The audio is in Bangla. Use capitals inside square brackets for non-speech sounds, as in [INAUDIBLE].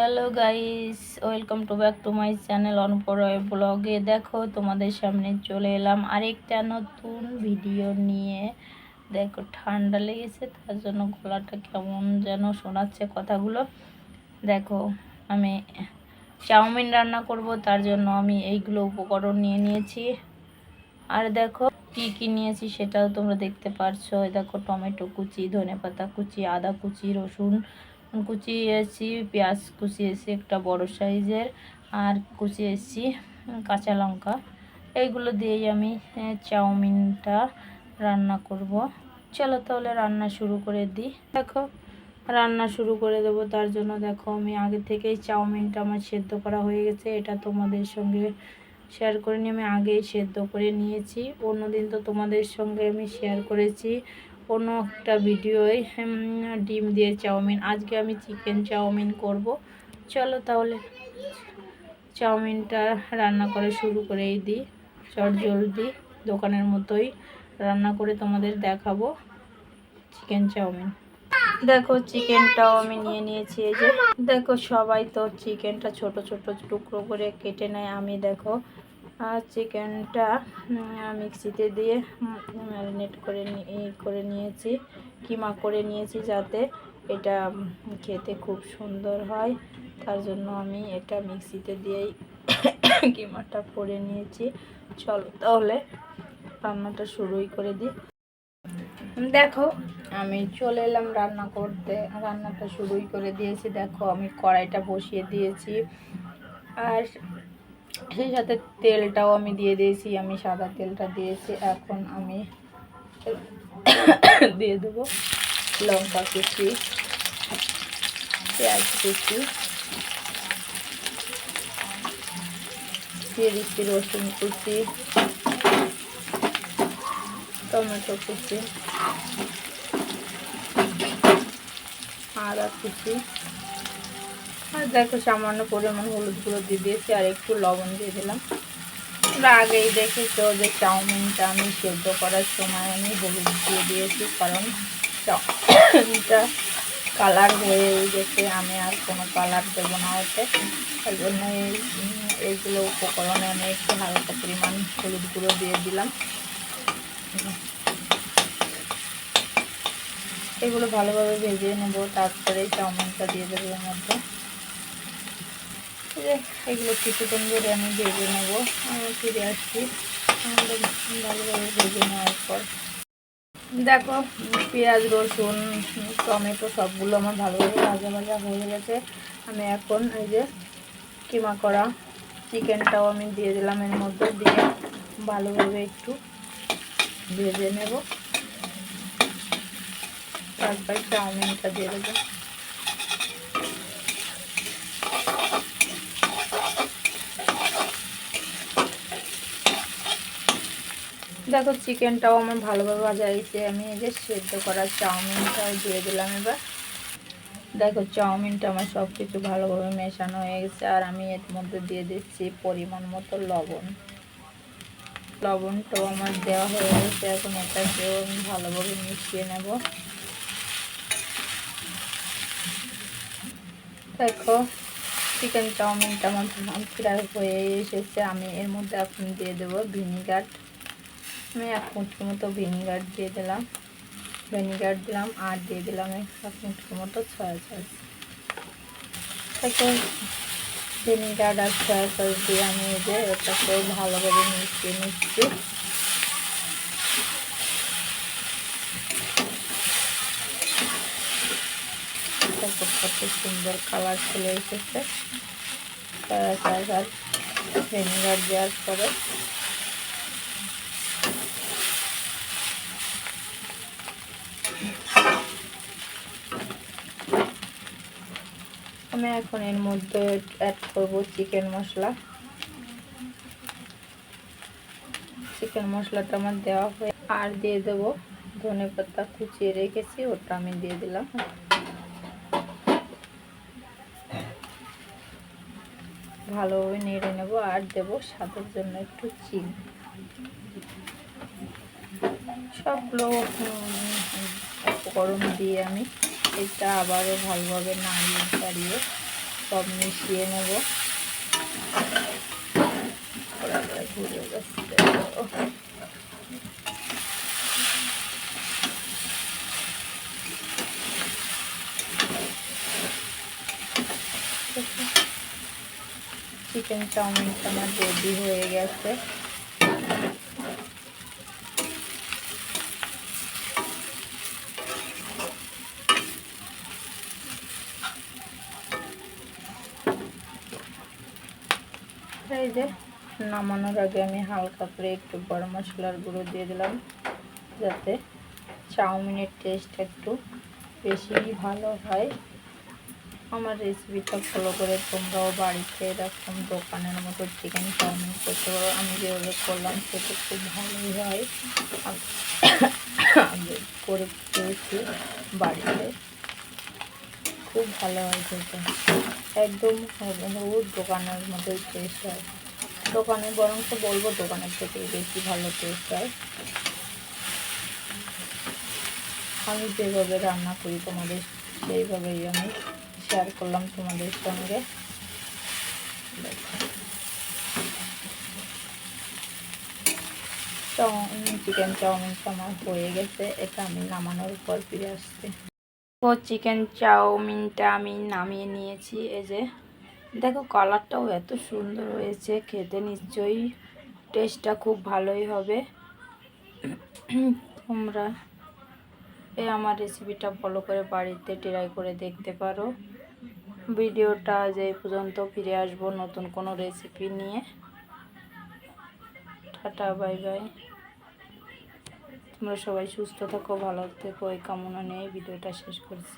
Hello guys welcome to back to my channel অনপরয় ব্লগে দেখো, তোমাদের সামনে চলে এলাম আরেকটা নতুন ভিডিও নিয়ে। দেখো, ঠান্ডা লেগেছে, তার জন্য গলাটা কেমন যেন শোনাচ্ছে কথাগুলো। দেখো, আমি চাউমিন রান্না করব, তার জন্য আমি এইগুলো উপকরণ নিয়ে নিয়েছি। আর দেখো, কি কি নিয়েছি সেটাও তোমরা দেখতে পারছ। দেখো, টমেটো কুচি, ধনেপাতা কুচি, আদা কুচি, রসুন কুচিয়েছি পেঁয়াজ কুচিয়েছি একটা বড় সাইজের, আর কুচিয়েছি কাঁচা লঙ্কা। এইগুলো দিয়েই আমি চাউমিনটা রান্না করব। চলো তাহলে রান্না শুরু করে দিই। দেখো, রান্না শুরু করে দেবো। তার জন্য দেখো, আমি আগে থেকেই চাউমিনটা আমার সেদ্ধ করা হয়ে গেছে। এটা তোমাদের সঙ্গে শেয়ার করে নিয়ে আমি আগেই সেদ্ধ করে নিয়েছি। অন্যদিন তো তোমাদের সঙ্গে আমি শেয়ার করেছি। অন্য একটা ভিডিওয় ডিম দিয়ে চাউমিন। আজকে আমি চিকেন চাউমিন করব। চলো তাহলে চাউমিনটা রান্না করে শুরু করেই দিই। চট জলদি দোকানের মতোই রান্না করে তোমাদের দেখাবো চিকেন চাউমিন। দেখো চিকেনটাও আমি নিয়ে নিয়েছি, এই যে। দেখো সবাই তো চিকেনটা ছোট ছোট টুকরো করে কেটে নেয়। আমি দেখো আর চিকেনটা মিক্সিতে দিয়ে ম্যারিনেট করে করে নিয়েছি, কিমা করে নিয়েছি যাতে এটা খেতে খুব সুন্দর হয়। তার জন্য আমি এটা মিক্সিতে দিয়েই [COUGHS] কিমাটা করে নিয়েছি। চলো তাহলে রান্নাটা শুরুই করে দিই। দেখো, আমি চলে এলাম রান্না করতে। রান্নাটা শুরুই করে দিয়েছি। দেখো, আমি কড়াইটা বসিয়ে দিয়েছি। আর সেই সাথে তেলটাও আমি দিয়ে দিয়েছি, আমি সাদা তেলটা দিয়েছি, এখন আমি দিয়ে দেবো লঙ্কা কুচি, পেঁয়াজ কুচি, দিয়ে দিচ্ছি রসুন কুচি, টমেটো কুচি, আদা কুচি আর দেখো সামান্য পরিমাণ হলুদ গুঁড়ো দিয়ে দিয়েছি আর একটু লবণ দিয়ে দিলাম। তোমরা আগেই দেখেছ যে চাউমিনটা আমি সেদ্ধ করার সময় আমি হলুদ দিয়ে দিয়েছি কারণ চাউমিনটা কালার হয়ে গেছে, আমি আর কোনো কালার দেবো না ওতে। তাই জন্য এইগুলো উপকরণে আমি একটু হালকা পরিমাণ হলুদ গুঁড়ো দিয়ে দিলাম। এগুলো ভালোভাবে ভেজে নেব, তারপরে চাউমিনটা দিয়ে দেবো এর মধ্যে। যে এগুলো কিছুক্ষণ ধরে আমি ভেজে নেব। ফিরে আসছি। ভালোভাবে ভেজে নেওয়ার পর। দেখো, পেঁয়াজ, রসুন, টমেটো সবগুলো আমার ভালোভাবে ভাজা ভাজা হয়ে গেছে। আমি এখন এই যে কিমা করা চিকেনটাও আমি দিয়ে দিলাম এর মধ্যে দিয়ে ভালোভাবে একটু ভেজে নেব। তারপর চাউমিনটা দিয়ে দেবো। দেখো চিকেনটাও আমার ভালোভাবে ভাজা হয়েছে। আমি এই যে সেদ্ধ করা চাউমিনটাও দিয়ে দিলাম এবার। দেখো চাউমিনটা আমার সব কিছু ভালোভাবে মেশানো হয়ে গেছে, আর আমি এর মধ্যে দিয়ে দিচ্ছি পরিমাণ মতো লবণ। লবণটাও আমার দেওয়া হয়ে গেছে, এখন এটাকেও আমি ভালোভাবে মিশিয়ে নেব। দেখো চিকেন চাউমিনটা আমার প্রায় হয়ে এসেছে, আমি এর মধ্যে এখন দিয়ে দেবো ভিনিগার। আমি এক মুঠি মতো ভিনিগার দিয়ে দিলাম। ভিনিগার দিলাম আর দিয়ে দিলাম এক মুঠি মতো সয়া সস তারপর ভিনিগার আর সয়া সস দিয়ে আমি যে এটাকে ভালোভাবে মিশিয়ে নিচ্ছি। কত সুন্দর কালার চলে এসেছে। সয়া সস আর ভিনিগার দেওয়ার পরে আমি এখন এর মধ্যে অ্যাড করব চিকেন মশলা। চিকেন মশলাটা আমার দেওয়া হয়ে আর দিয়ে দেব ধনে পাতা কুচিয়ে রেখেছি, ওটা আমি দিয়ে দিলাম। ভালোভাবে নেড়ে নেব, আর দেব স্বাদের জন্য একটু চিনি। সবগুলো উপকরণ দিয়ে আমি এটা আবারও ভালোভাবে নাড়িয়ে চাড়িয়ে সব মিশিয়ে নেব। চিকেন চাউমিনটা আমার রেডি হয়ে গেছে। যে নামানোর আগে আমি হালকা করে একটু গরম মশলার গুঁড়ো দিয়ে দিলাম, যাতে চাউমিনের টেস্ট একটু বেশি ভালো হয়। আমার রেসিপিটা ফলো করে তোমরাও বাড়িতে এরকম দোকানের মতো চিকেন চাউমিন করতে পারো। আমি যেভাবে করলাম সেটা খুব ভালোই হয়। [COUGHS] আমি করে খেয়েছি বাড়িতে। খুব ভালো হয় খেতে। একদম দোকানের মতোই টেস্ট হয়। দোকানে বরং তো বলব দোকানের থেকে বেশি ভালো টেস্ট হয়। আমি যেভাবে রান্না করি তোমাদের, সেইভাবেই আমি শেয়ার করলাম তোমাদের সঙ্গে। চাউমিন চিকেন চাউমিনটা আমার হয়ে গেছে, এটা আমি নামানোর পর ফিরে আসছি। চিকেন চাউমিনটা আমি নামিয়ে নিয়েছি, এই যে। দেখো কালারটাও এত সুন্দর হয়েছে, খেতে নিশ্চয়ই টেস্টটা খুব ভালোই হবে। তোমরা এই আমার রেসিপিটা ফলো করে বাড়িতে ট্রাই করে দেখতে পারো। ভিডিওটা যে পর্যন্ত, ফিরে আসব নতুন কোনো রেসিপি নিয়ে। টাটা বাই বাই তোমরা সবাই সুস্থ থাকো, ভালো থেকো, এই কামনা নিয়ে ভিডিওটা শেষ করছি।